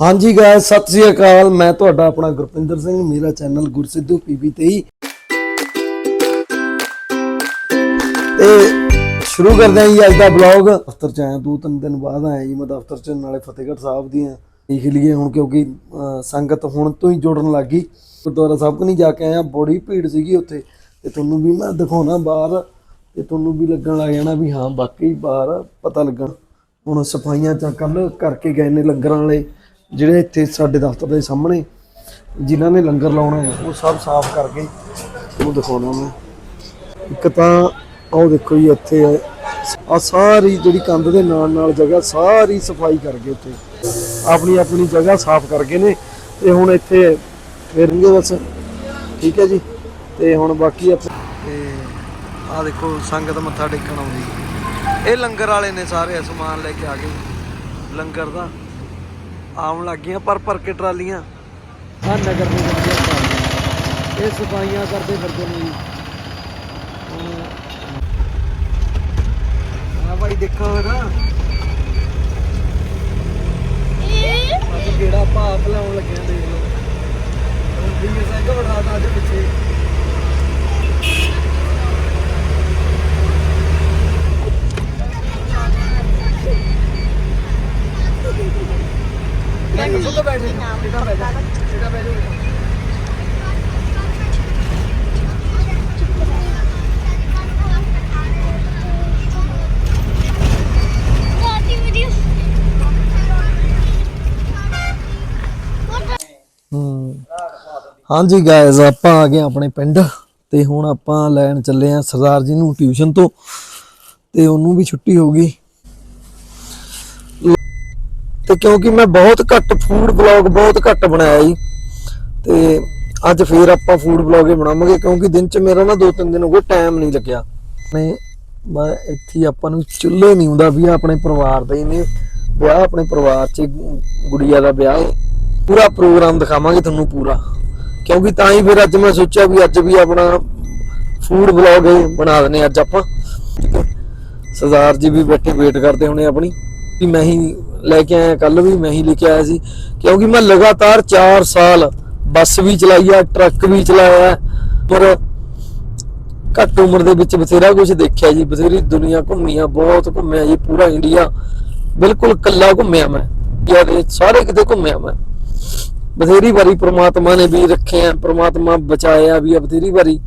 ਹਾਂਜੀ ਗਾਇਸ ਸਤਿ ਸ੍ਰੀ ਅਕਾਲ। ਮੈਂ ਤੁਹਾਡਾ ਆਪਣਾ ਗੁਰਪਿੰਦਰ ਸਿੰਘ, ਮੇਰਾ ਚੈਨਲ ਗੁਰਸਿੱਧੂ ਪੀਬੀ 23 ਤੇ ਸ਼ੁਰੂ ਕਰਦੇ ਹਾਂ ਜੀ ਅੱਜ ਦਾ ਬਲੌਗ ਦਫ਼ਤਰ ਚ ਆਇਆ ਦੋ ਤਿੰਨ ਦਿਨ ਬਾਅਦ ਆਇਆ ਜੀ ਮੈਂ ਦਫ਼ਤਰ ਚ, ਨਾਲੇ ਫਤਿਹਗੜ੍ਹ ਸਾਹਿਬ ਦੀਆਂ ਦੇਖ ਲਈਏ ਹੁਣ, ਕਿਉਂਕਿ ਸੰਗਤ ਹੁਣ ਤੋਂ ਹੀ ਜੁੜਨ ਲੱਗ ਗਈ। ਗੁਰਦੁਆਰਾ ਸਾਹਿਬ ਨਹੀਂ ਜਾ ਕੇ ਆਇਆ, ਬੜੀ ਭੀੜ ਸੀਗੀ ਉੱਥੇ। ਤੇ ਤੁਹਾਨੂੰ ਵੀ ਮੈਂ ਦਿਖਾਉਣਾ ਬਾਹਰ, ਤੇ ਤੁਹਾਨੂੰ ਵੀ ਲੱਗਣ ਲੱਗ ਜਾਣਾ ਵੀ ਹਾਂ, ਵਾਕਈ ਬਾਹਰ ਪਤਾ ਲੱਗਣ। ਹੁਣ ਸਫਾਈਆਂ ਚ ਕੱਲ ਕਰਕੇ ਗਏ ਨੇ ਲੰਗਰਾਂ ਵਾਲੇ। ਜਿਹੜੇ ਇੱਥੇ ਸਾਡੇ ਦਫ਼ਤਰ ਦੇ ਸਾਹਮਣੇ ਜਿਨ੍ਹਾਂ ਨੇ ਲੰਗਰ ਲਾਉਣਾ ਹੈ, ਉਹ ਸਭ ਸਾਫ਼ ਕਰਕੇ ਉਹ ਦਿਖਾਉਣਾ ਮੈਂ। ਇੱਕ ਤਾਂ ਆਹ ਦੇਖੋ ਜੀ ਇੱਥੇ ਆ ਸਾਰੀ ਜਿਹੜੀ ਕੰਧ ਦੇ ਨਾਲ ਨਾਲ ਜਗ੍ਹਾ ਸਾਰੀ ਸਫ਼ਾਈ ਕਰ ਗਏ ਉੱਥੇ ਆਪਣੀ ਆਪਣੀ ਜਗ੍ਹਾ ਸਾਫ਼ ਕਰ ਗਏ ਨੇ ਤੇ ਹੁਣ ਇੱਥੇ ਫੇਰਨਗੇ ਬਸ। ਠੀਕ ਹੈ ਜੀ। ਤੇ ਹੁਣ ਬਾਕੀ ਆਪਾਂ ਤੇ ਆ ਦੇਖੋ ਸੰਗਤ ਮੱਥਾ ਟੇਕਣ ਆਉਂਦੀ। ਇਹ ਲੰਗਰ ਵਾਲੇ ਨੇ ਸਾਰੇ ਸਮਾਨ ਲੈ ਕੇ ਆ ਗਏ। ਲੰਗਰ ਦਾ ਆਉਣ ਲੱਗ ਗਈਆਂ ਪਰ ਪਰ ਕੇ ਟਰਾਲੀਆਂ। ਆ ਨਗਰ ਦੇ ਟਰਾਲੀਆਂ ਇਹ ਸਫਾਈਆਂ ਕਰਦੇ ਫਿਰਦੇ ਨੇ ਜੀ। ਆ ਭਾਈ ਦੇਖੋ ਨਾ। ਅੱਜ ਕਿਹੜਾ ਭਾਪ ਲਾਉਣ ਲੱਗਿਆ ਦੇਖ ਲਓ। ਵੀ ਸਿੰਘ ਵੜਾਤਾ ਅੱਜ ਪਿੱਛੇ ਮੈਂ ਕਿੱਥੋਂ ਤੋਂ ਬੈਠੇ ਕਿਹੜਾ ਬੈਠਾ ਕਿਹੜਾ ਬੈਠਾ ਹੂੰ। ਹਾਂਜੀ ਗਾਇਜ਼ ਆਪਾਂ ਆ ਗਏ ਆਪਣੇ ਪਿੰਡ ਤੇ ਹੁਣ ਆਪਾਂ ਲੈਣ ਚੱਲੇ ਆ ਸਰਦਾਰ ਜੀ ਨੂੰ ਟਿਊਸ਼ਨ ਤੋਂ ਤੇ ਉਹਨੂੰ ਵੀ ਛੁੱਟੀ ਹੋ ਗਈ। ਤੇ ਕਿਉਂਕਿ ਮੈਂ ਬਹੁਤ ਘੱਟ ਫੂਡ ਬਲੌਗ ਬਹੁਤ ਘੱਟ ਬਣਾਇਆ ਜੀ। ਤੇ ਅੱਜ ਫੇਰ ਆਪਾਂ ਫੂਡ ਬਲੌਗ ਹੀ ਬਣਾਵਾਂਗੇ ਕਿਉਂਕਿ ਦਿਨ ਚ ਮੇਰਾ ਨਾ ਦੋ ਤਿੰਨ ਦਿਨ ਹੋ ਗਏ ਟਾਈਮ ਨਹੀਂ ਲੱਗਿਆ। ਨੇ ਮੈਂ ਇੱਥੇ ਆਪਾਂ ਨੂੰ ਚੁੱਲ੍ਹੇ ਨਹੀਂ ਹੁੰਦਾ ਵੀ ਆਪਣੇ ਪਰਿਵਾਰ ਦਾ ਹੀ ਨੇ ਵਿਆਹ ਆਪਣੇ ਪਰਿਵਾਰ ਚ ਗੁੜੀਆ ਦਾ ਵਿਆਹ। ਪੂਰਾ ਪ੍ਰੋਗਰਾਮ ਦਿਖਾਵਾਂਗੇ ਤੁਹਾਨੂੰ ਪੂਰਾ। ਕਿਉਂਕਿ ਤਾਂ ਹੀ ਫਿਰ ਅੱਜ ਮੈਂ ਸੋਚਿਆ ਵੀ ਅੱਜ ਵੀ ਆਪਣਾ ਫੂਡ ਬਲੌਗ ਬਣਾ ਦਨੇ ਅੱਜ ਆਪਾਂ। ਸਰਦਾਰ ਜੀ ਵੀ ਬੈਠੇ ਵੇਟ ਕਰਦੇ ਹੋਣੇ ਆਪਣੀ। ਵੀ ਮੈਂ ਹੀ ਲੈ ਕੇ ਆਇਆ ਕੱਲ ਵੀ ਮੈਂ ਹੀ ਲੈ ਕੇ ਆਇਆ ਸੀ। ਕਿਉਂਕਿ ਮੈਂ ਲਗਾਤਾਰ 4 ਸਾਲ ਬੱਸ ਵੀ ਚਲਾਈ ਆ, ਟਰੱਕ ਵੀ ਚਲਾਇਆ, ਪਰ ਘੱਟ ਉਮਰ ਦੇ ਵਿੱਚ ਬਥੇਰਾ ਕੁਝ ਦੇਖਿਆ ਜੀ, ਬਥੇਰੀ ਦੁਨੀਆ ਘੁੰਮੀਆਂ ਬਹੁਤ ਘੁੰਮਿਆ ਜੀ, ਪੂਰਾ ਇੰਡੀਆ ਬਿਲਕੁਲ ਕੱਲਾ ਘੁੰਮਿਆ ਮੈਂ ਇੰਡੀਆ ਸਾਰੇ ਕਿਤੇ ਘੁੰਮਿਆ ਮੈਂ। ਬਥੇਰੀ ਵਾਰੀ ਪ੍ਰਮਾਤਮਾ ਨੇ ਵੀ ਰੱਖਿਆ ਪ੍ਰਮਾਤਮਾ ਬਚਾਇਆ ਵੀ ਆ, ਬਥੇਰੀ ਵਾਰੀ।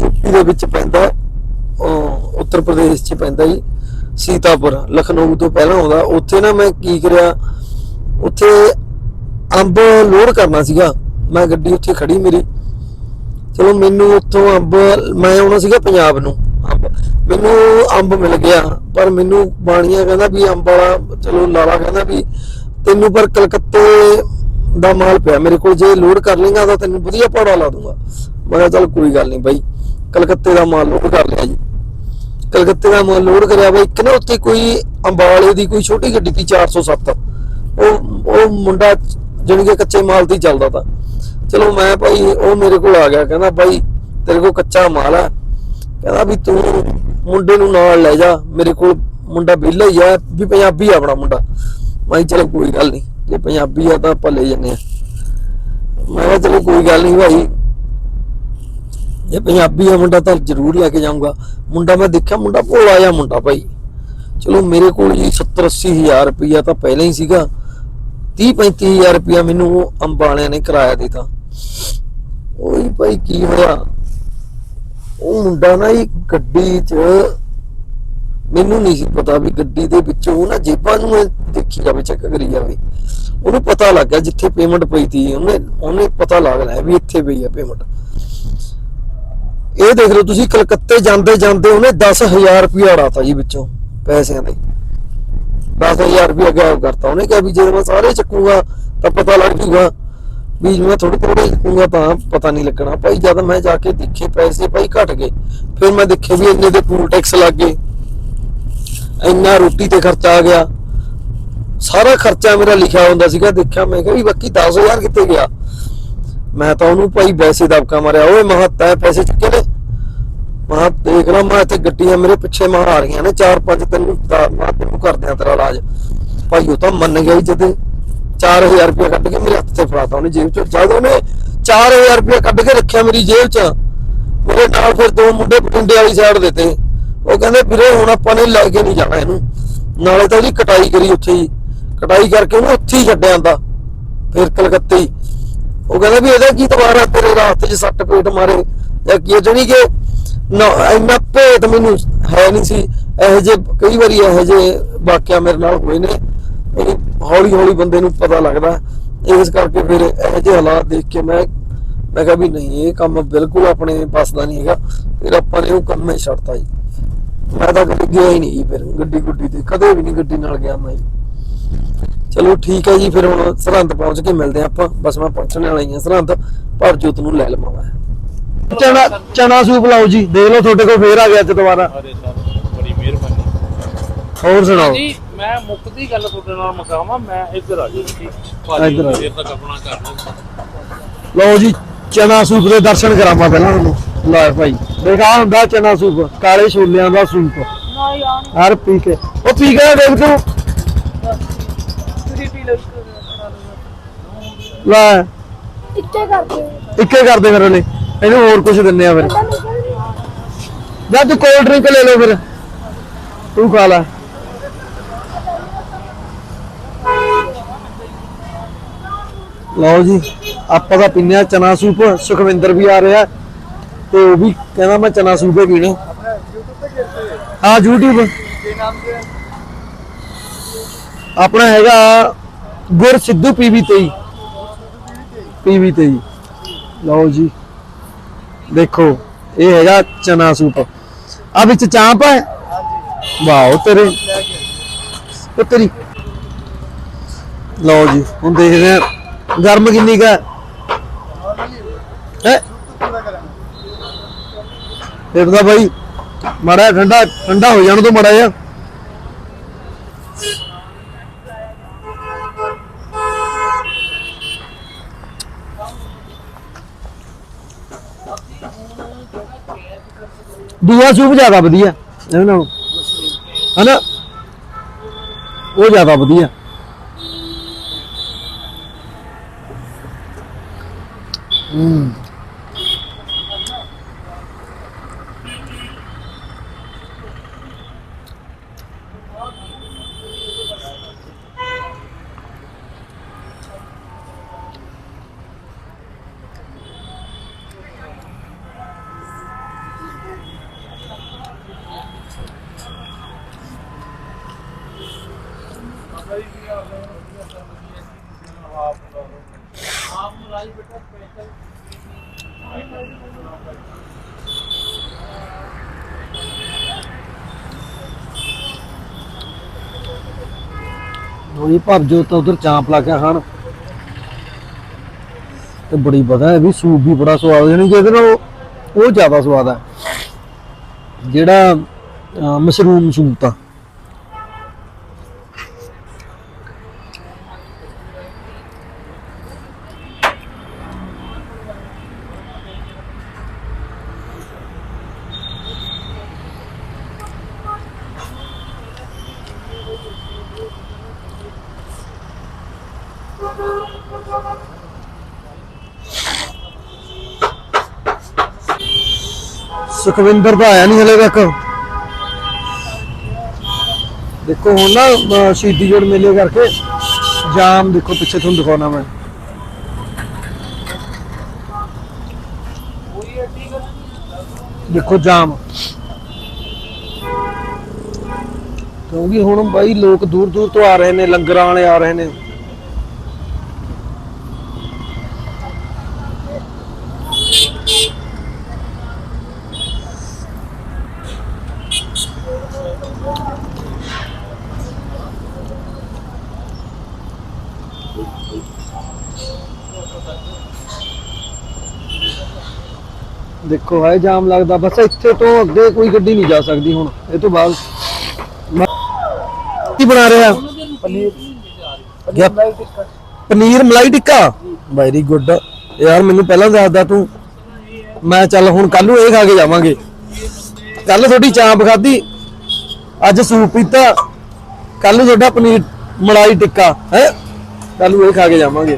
ਯੂਪੀ ਦੇ ਵਿੱਚ ਪੈਂਦਾ ਉੱਤਰ ਪ੍ਰਦੇਸ਼ 'ਚ ਪੈਂਦਾ ਜੀ, ਸੀਤਾਪੁਰ, ਲਖਨਊ ਤੋਂ ਪਹਿਲਾਂ ਆਉਂਦਾ। ਉੱਥੇ ਨਾ ਮੈਂ ਕੀ ਕਰਿਆ, ਉੱਥੇ ਅੰਬ ਲੋਡ ਕਰਨਾ ਸੀਗਾ। ਮੈਂ ਗੱਡੀ ਉੱਥੇ ਖੜੀ ਮੇਰੀ। ਚਲੋ ਮੈਨੂੰ ਉੱਥੋਂ ਅੰਬ, ਮੈਂ ਆਉਣਾ ਸੀਗਾ ਪੰਜਾਬ ਨੂੰ, ਅੰਬ। ਮੈਨੂੰ ਅੰਬ ਮਿਲ ਗਿਆ, ਪਰ ਮੈਨੂੰ ਬਾਣੀਆ ਕਹਿੰਦਾ ਵੀ ਅੰਬ ਵਾਲਾ, ਚਲੋ ਲਾਲਾ ਕਹਿੰਦਾ ਵੀ, ਤੈਨੂੰ ਪਰ ਕਲਕੱਤੇ ਦਾ ਮਾਲ ਪਿਆ। ਮੇਰੇ ਕੋਲ ਜੇ ਲੋਡ ਕਰ ਲੇਗਾ ਤਾਂ ਤੈਨੂੰ ਵਧੀਆ ਪੌੜਾ ਲਾ ਦੂੰਗਾ। ਮੈਂ ਕਿਹਾ ਚੱਲ ਕੋਈ ਗੱਲ ਨਹੀਂ ਬਾਈ। ਕਲਕੱਤੇ ਦਾ ਮਾਲ ਲੋਡ ਕਰ ਲਿਆ ਜੀ। ਕਲਕੱਤੇ ਦਾ ਮਾਲ ਲੋਡ ਕਰਿਆ ਬਾਈ। ਇੱਕ ਨਾ ਕੋਈ ਅੰਬਾਲੇ ਦੀ ਕੋਈ ਛੋਟੀ ਗੱਡੀ ਸੀ 407 ਉਹ ਉਹ ਮੁੰਡਾ ਜਾਣੀ ਕਿ ਕੱਚੇ ਮਾਲ ਤੇ ਚੱਲਦਾ ਤਾ। ਚਲੋ ਮੈਂ ਭਾਈ ਉਹ ਮੇਰੇ ਕੋਲ ਆ ਗਿਆ। ਕਹਿੰਦਾ ਭਾਈ ਤੇਰੇ ਕੋਲ ਕੱਚਾ ਮਾਲ ਆ। ਕਹਿੰਦਾ ਵੀ ਤੂੰ ਮੁੰਡੇ ਨੂੰ ਨਾਲ ਲੈ ਜਾ। ਮੇਰੇ ਕੋਲ ਮੁੰਡਾ ਵਿਹਲਾ ਹੀ ਆ। ਵੀ ਪੰਜਾਬੀ ਆ ਆਪਣਾ ਮੁੰਡਾ। ਮੈਂ ਕਿਹਾ ਕੋਈ ਗੱਲ ਨਹੀਂ। ਜੇ ਪੰਜਾਬੀ ਆ ਤਾਂ ਆਪਾਂ ਲੈ ਜੰਨੇ ਆ। ਮੈਂ ਕਿਹਾ ਚਲੋ ਕੋਈ ਗੱਲ ਨਹੀਂ ਭਾਈ। ਜੇ ਪੰਜਾਬੀ ਆ ਮੁੰਡਾ ਤਾਂ ਜ਼ਰੂਰ ਲੈ ਕੇ ਜਾਊਂਗਾ। ਮੁੰਡਾ ਮੈਂ ਦੇਖਿਆ ਮੁੰਡਾ ਭੋਲਾ ਜਿਹਾ ਮੁੰਡਾ ਭਾਈ। ਚਲੋ ਮੇਰੇ ਕੋਲ ਜੀ 70 80 ਹਜ਼ਾਰ ਰੁਪਈਆ ਤਾਂ ਪਹਿਲਾਂ ਹੀ ਸੀਗਾ। 30 35 ਹਜ਼ਾਰ ਮੈਨੂੰ ਉਹ ਅੰਬ ਨੇ ਕਿਰਾਇਆ ਦਿੱਤਾ। ਉਹੀ ਭਾਈ ਕੀ ਹੋਇਆ? ਉਹ ਮੁੰਡਾ ਨਾ ਇਹ ਗੱਡੀ 'ਚ ਮੈਨੂੰ ਨਹੀਂ ਸੀ ਪਤਾ ਵੀ ਗੱਡੀ ਦੇ ਵਿੱਚ ਉਹ ਨਾ ਜੇਬਾਂ ਨੂੰ ਦੇਖੀ ਜਾਵੇ, ਚੈੱਕ ਕਰੀ ਜਾਵੇ। ਉਹਨੂੰ ਪਤਾ ਲੱਗ ਗਿਆ ਜਿੱਥੇ ਪੇਮੈਂਟ ਪਈ ਤੀ ਉਹਨੇ ਉਹਨੇ ਪਤਾ ਲੱਗ ਲਿਆ ਵੀ ਇੱਥੇ ਪਈ ਆ ਪੇਮੈਂਟ ਇਹ ਦੇਖ ਲਓ ਤੁਸੀਂ, ਕਲਕੱਤੇ ਜਾਂਦੇ ਜਾਂਦੇ ਉਹਨੇ 10000 ਰੁਪਇਆ ਉਡਾਤਾ ਜੀ ਵਿੱਚੋਂ ਪੈਸਿਆਂ ਦੇ। 10000 ਰੁਪਇਆ ਗਾਇਬ ਕਰਤਾ। ਉਹਨੇ ਕਿਹਾ ਵੀ ਜੇ ਮੈਂ ਸਾਰੇ ਚੱਕੂਗਾ, ਤਾਂ ਪਤਾ ਲੱਗ ਜੂਗਾ ਵੀ ਮੈਂ ਥੋੜੇ ਥੋੜੇ ਚੱਕੂਗਾ ਤਾਂ ਪਤਾ ਨਹੀਂ ਲੱਗਣਾ। ਭਾਈ ਜਦ ਮੈਂ ਜਾ ਕੇ ਦੇਖੇ, ਪੈਸੇ ਭਾਈ ਘਟ ਗਏ। ਫਿਰ ਮੈਂ ਦੇਖੇ ਵੀ ਇੰਨੇ ਦੇ ਟੂਲ ਟੈਕਸ ਲੱਗ ਗਏ। ਇੰਨਾ ਰੋਟੀ ਤੇ ਖਰਚਾ ਆ ਗਿਆ। ਸਾਰਾ ਖਰਚਾ ਮੇਰਾ ਲਿਖਿਆ ਹੁੰਦਾ ਸੀਗਾ, ਦੇਖਿਆ ਮੈਂ ਕਿਹਾ ਵੀ ਬਾਕੀ 10000 ਕਿੱਥੇ ਗਿਆ? ਮੈਂ ਤਾਂ ਉਹਨੂੰ ਭਾਈ ਵੈਸੇ ਦਬਕਾ ਮਾਰਿਆ, ਓਏ ਮਹਾ ਪੈਸੇ ਚੁੱਕੇ ਨੇ? ਮਹਾ ਦੇਖ ਲਾ ਮੈਂ ਇੱਥੇ ਗੱਡੀਆਂ ਮੇਰੇ ਪਿੱਛੇ ਮਹਾ ਆ ਰਹੀਆਂ ਨੇ, ਚਾਰ ਪੰਜ ਤੈਨੂੰ ਦਾ- ਤੈਨੂੰ ਕਰਦੇ ਆ ਤੇਰਾ ਇਲਾਜ। ਭਾਈ ਉਹ ਤਾਂ ਮੰਨ ਗਿਆ ਹੀ ਜਦੇ 4000 ਰੁਪਏ ਕੱਢ ਕੇ ਮੇਰੇ ਹੱਥ ਤੇ ਫੜਾਤਾ ਉਹਨੇ ਜੇਬ ਚੋਂ। ਜਦ ਉਹਨੇ 4000 ਰੁਪਏ ਕੱਢ ਕੇ ਰੱਖਿਆ ਮੇਰੀ ਜੇਬ 'ਚ, ਮੇਰੇ ਨਾਲ ਫਿਰ ਦੋ ਮੁੰਡੇ ਪਟਿੰਡੇ ਵਾਲੀ ਸਾਈਡ ਦੇ ਤੇ। ਉਹ ਕਹਿੰਦੇ, ਵੀਰੇ ਹੁਣ ਆਪਾਂ ਨੇ ਲੈ ਕੇ ਨਹੀਂ ਜਾਣਾ ਇਹਨੂੰ। ਨਾਲੇ ਤਾਂ ਉਹਦੀ ਕਟਾਈ ਕਰੀ ਉੱਥੇ ਹੀ। ਕਟਾਈ ਕਰਕੇ ਉਹਨੂੰ ਉੱਥੇ ਹੀ ਛੱਡਿਆ ਆਂਦਾ ਫਿਰ ਕਲਕੱਤੇ। ਉਹ ਕਹਿੰਦਾ ਵੀ ਇਹਦਾ ਕੀ ਤਵਾਰਾ ਤੇਰੇ ਰਾਤ 'ਚ ਸੱਟ ਪੇਟ ਮਾਰੇ ਜਾਂ ਕੀ ਜਣੀ ਕਿ ਇੰਨਾ ਭੇਤ ਮੈਨੂੰ ਹੈ ਨਹੀਂ ਸੀ। ਇਹੋ ਜੇ ਕਈ ਵਾਰੀ ਇਹੋ ਜੇ ਵਾਕਿਆ ਮੇਰੇ ਨਾਲ ਹੋਏ ਨੇ। ਹੌਲੀ ਹੌਲੀ ਬੰਦੇ ਨੂੰ ਪਤਾ ਲੱਗਦਾ। ਇਸ ਕਰਕੇ ਫਿਰ ਇਹੋ ਜਿਹੇ ਹਾਲਾਤ ਦੇਖ ਕੇ ਮੈਂ ਮੈਂ ਕਿਹਾ ਵੀ ਨਹੀਂ, ਇਹ ਕੰਮ ਬਿਲਕੁਲ ਆਪਣੇ ਪਾਸ ਦਾ ਨਹੀਂ ਹੈਗਾ। ਫਿਰ ਆਪਾਂ ਨੇ ਉਹ ਕੰਮ ਹੀ ਛੱਡਤਾ ਜੀ। ਮੈਂ ਤਾਂ ਕਦੇ ਗਿਆ ਹੀ ਨਹੀਂ ਜੀ ਫਿਰ। ਗੱਡੀ ਗੁੱਡੀ ਤੇ ਕਦੇ ਵੀ ਨਹੀਂ ਗੱਡੀ ਨਾਲ ਗਿਆ ਮੈਂ ਚਲੋ ਠੀਕ ਹੈ ਜੀ ਫਿਰ ਹੁਣ ਸਰਹੰਦ ਪਹੁੰਚ ਕੇ ਮਿਲਦੇ ਆਪਾਂ। ਬਸ ਮੈਂ ਪਹੁੰਚਣ ਵਾਲਾ ਹੀ ਹਾਂ ਸਰਹੰਦ। ਪਰ ਜੋਤ ਨੂੰ ਲੈ ਲਵਾਂ ਮੈਂ। ਚਨਾ ਚਨਾ ਸੂਪ ਲਾਓ ਜੀ ਦੇਖ ਲਓ ਤੁਹਾਡੇ ਕੋਲ ਫੇਰ ਆ ਗਿਆ ਅੱਜ ਦੁਬਾਰਾ। ਅਰੇ ਸਰ ਬੜੀ ਮਿਹਰਬਾਨੀ। ਹੋਰ ਸੁਣਾਓ? ਜੀ ਮੈਂ ਮੁੱਕਦੀ ਗੱਲ ਤੁਹਾਡੇ ਨਾਲ ਮੁਕਾਵਾਂ ਮੈਂ ਇੱਧਰ ਆ ਜੀ ਇੱਧਰ ਆ। ਦੇਰ ਤੱਕ ਆਪਣਾ ਘਰ ਲਓ। ਜੀ ਚਨਾ ਸੂਪ ਦੇ ਦਰਸ਼ਨ ਕਰਾਵਾਂ ਪਹਿਲਾਂ ਤੁਹਾਨੂੰ। ਲੈ ਭਾਈ ਦੇਖਾ ਹੁੰਦਾ ਚਨਾ ਸੂਪ ਕਾਲੇ ਛੋਲਿਆਂ ਦਾ ਸੂਪ। ਨਾ ਯਾਰ। ਹਰ ਪੀ ਕੇ। ਉਹ ਪੀ ਕੇ ਦੇਖ ਤੂੰ ਤੁਸੀਂ ਪੀ ਲਓ ਲੈ। ਇੱਥੇ ਕਰਦੇ ਇੱਕੇ ਕਰਦੇ ਮੇਰੇ ਲਈ ਇਹਨੂੰ ਹੋਰ ਕੁਝ ਦਿੰਨੇ ਆ ਫਿਰ। ਜਾ ਤੂੰ ਕੋਲਡ ਡਰਿੰਕ ਲੈ ਲਓ ਫਿਰ। ਤੂੰ ਖਾ ਲੈ। ਲਓ ਜੀ ਆਪਾਂ ਤਾਂ ਪੀਨੇ ਆ ਚਨਾ ਸੂਪ। ਸੁਖਵਿੰਦਰ ਵੀ ਆ ਰਿਹਾ ਤੇ ਉਹ ਵੀ ਕਹਿੰਦਾ ਮੈਂ ਚਨਾ ਸੂਪ ਹੀ ਪੀਣਾ। ਹਾਂ YouTube ਆਪਣਾ ਹੈਗਾ ਗੁਰ ਸਿੱਧੂ ਪੀਵੀ 23 ਪੀਵੀ 23 ਲਓ ਜੀ। ਦੇਖੋ, ਇਹ ਹੈਗਾ ਚਨਾ ਸੂਪ। ਆ ਵਿੱਚ ਚਾਂਪ ਹੈ? ਵਾਓ ਤੇਰੇ। ਉਹ ਤੇਰੀ। ਲਓ ਜੀ, ਹੁਣ ਦੇਖਦੇ ਆ ਗਰਮ ਕਿੰਨੀ ਕਾ ਹੈ? ਫਿਰ ਤਾਂ ਭਾਈ ਮੜਾ ਠੰਡਾ ਠੰਡਾ ਹੋ ਜਾਣ ਤੋਂ ਮੜਾ ਜਾ ਦੂਆ ਸੂਪ ਜ਼ਿਆਦਾ ਵਧੀਆ। ਇਹਨਾਂ ਨਾਲੋਂ ਹਨਾ? ਉਹ ਜ਼ਿਆਦਾ ਵਧੀਆ। ਹੂੰ। ਉਹ ਭਰ ਜੋ ਤਾਂ ਉਧਰ ਚਾਂਪ ਲਾ ਕੇ ਖਾਣ। ਤੇ ਬੜੀ ਪਤਾ ਹੈ ਵੀ ਸੂਪ ਵੀ ਬੜਾ ਸਵਾਦ ਜਾਨੀ ਕਿ ਇਹਦੇ ਨਾਲ ਉਹ- ਜ਼ਿਆਦਾ ਸਵਾਦ ਹੈ। ਜਿਹੜਾ ਮਸ਼ਰੂਮ ਸੂਪ ਆ ਸੁਖਵਿੰਦਰ ਤਾਂ ਆਇਆ ਨਹੀਂ ਹਲੇ ਤੱਕ। ਦੇਖੋ ਹੁਣ ਨਾ ਸ਼ਹੀਦੀ ਜੋੜ ਮੇਲੇ ਕਰਕੇ ਜਾਮ ਦੇਖੋ ਪਿੱਛੇ ਤੁਹਾਨੂੰ ਦਿਖਾਉਣਾ ਮੈਂ। ਦੇਖੋ ਜਾਮ। ਕਿਉਂਕਿ ਹੁਣ ਬਾਈ ਲੋਕ ਦੂਰ ਦੂਰ ਤੋਂ ਆ ਰਹੇ ਨੇ, ਲੰਗਰਾਂ ਵਾਲੇ ਆ ਰਹੇ ਨੇ। ਦੇਖੋ ਹੈ ਜਾਮ ਲੱਗਦਾ। ਬਸ ਇੱਥੇ ਤੋਂ ਅੱਗੇ ਕੋਈ ਗੱਡੀ ਨਹੀਂ ਜਾ ਸਕਦੀ ਹੁਣ। ਇਹ ਤੋਂ ਬਾਅਦ ਕੀ ਬਣਾ ਰਿਹਾ? ਪਨੀਰ। ਪਨੀਰ ਮਲਾਈ ਟਿੱਕਾ। ਵੈਰੀ ਗੁੱਡ ਯਾਰ ਮੈਨੂੰ ਪਹਿਲਾਂ ਦੱਸਦਾ ਤੂੰ। ਮੈਂ ਚੱਲ ਹੁਣ ਕੱਲ ਨੂੰ ਇਹ ਖਾ ਕੇ ਜਾਵਾਂਗੇ। ਕੱਲ ਤੁਹਾਡੀ ਚਾਂਪ ਖਾਧੀ। ਅੱਜ ਸੂਪ ਪੀਤਾ। ਕੱਲ ਤੁਹਾਡਾ ਪਨੀਰ ਮਲਾਈ ਟਿੱਕਾ। ਹੈ? ਕੱਲ ਨੂੰ ਇਹ ਖਾ ਕੇ ਜਾਵਾਂਗੇ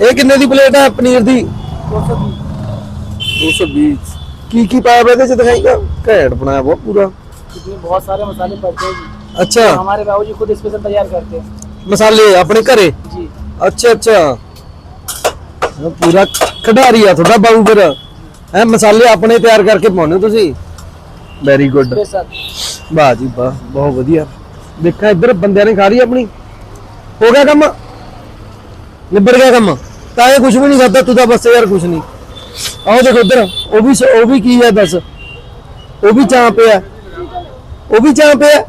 ਇਹ ਕਿੰਨੇ ਦੀ ਪਲੇਟ ਹੈ ਪਨੀਰ ਦੀ 220 ਕੀ ਕੀ ਪਾਇਆ ਹੋਇਆ ਇਹਦੇ ਚ ਦਿਖਾਈਗਾ ਘੈਂਟ ਬਣਾਇਆ ਬਹੁਤ ਪੂਰਾ इसमें बहुत सारे मसाले पड़ते हैं जी ਅੱਛਾ हमारे बाबूजी खुद स्पेशल तैयार करते हैं ਮਸਾਲੇ ਆਪਣੇ ਘਰੇ जी ਅੱਛਾ ਅੱਛਾ ਇਹ ਪੂਰਾ ਖਿਡਾਰੀ ਆ ਤੁਹਾਡਾ ਬਾਬੂ ਫਿਰ ਹੈ ਮਸਾਲੇ ਆਪਣੇ ਤਿਆਰ ਕਰਕੇ ਪਾਉਂਦੇ ਹੋ ਤੁਸੀਂ ਵੈਰੀ ਗੁੱਡ स्पेशल ਵਾਹ ਜੀ ਵਾਹ ਬਹੁਤ ਵਧੀਆ ਦੇਖਾਂ ਇੱਧਰ ਬੰਦਿਆਂ ਨੇ ਖਾ ਲਈ ਆਪਣੀ। ਹੋ ਗਿਆ ਕੰਮ? ਨਿਬੜ ਗਿਆ ਕੰਮ। ਤਾਂ ਇਹ ਕੁਝ ਵੀ ਨਹੀਂ ਖਾਦਾ ਤੂੰ ਤਾਂ ਬਸ ਯਾਰ ਕੁਝ ਨਹੀਂ। ਆਓ ਦੇਖੋ ਇੱਧਰ, ਉਹ ਵੀ ਉਹ ਵੀ ਕੀ ਹੈ ਦੱਸ? ਉਹ ਵੀ ਚਾਂ ਪਿਆ। ਉਹ ਵੀ ਚਾਂ ਪਿਆ।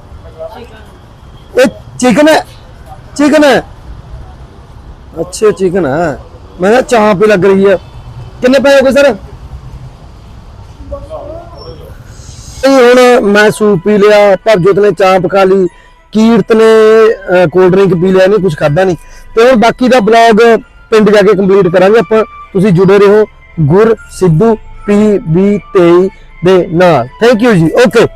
ਇਹ ਚਿਕਨ ਹੈ? ਚਿਕਨ ਹੈ? ਅੱਛਾ, ਚਿਕਨ ਹੈ। ਮੈਂ ਕਿਹਾ ਚਾਹ ਪੀ ਲੱਗ ਰਹੀ ਹੈ। ਕਿੰਨੇ ਪੈਸੇ ਹੋ ਗਏ ਸਰ? ਹੁਣ ਮੈਂ ਸੂਪ ਪੀ ਲਿਆ ਭਰਜੋਤ ਨੇ ਚਾਹ ਪਕਾ ਲਈ। ਕੀਰਤ ਨੇ ਕੋਲਡ ਡਰਿੰਕ ਪੀ ਲਿਆ ਨਹੀਂ ਕੁਝ ਖਾਦਾ ਨਹੀਂ ਤੇ ਹੁਣ ਬਾਕੀ ਦਾ ਬਲੌਗ ਪਿੰਡ ਜਾ ਕੇ ਕੰਪਲੀਟ ਕਰਾਂਗੇ ਆਪਾਂ। ਤੁਸੀਂ ਜੁੜੇ ਰਹੋ ਗੁਰ ਸਿੱਧੂ ਪੀ ਬੀ 23 ਦੇ ਨਾਲ। ਥੈਂਕ ਯੂ ਜੀ। ਓਕੇ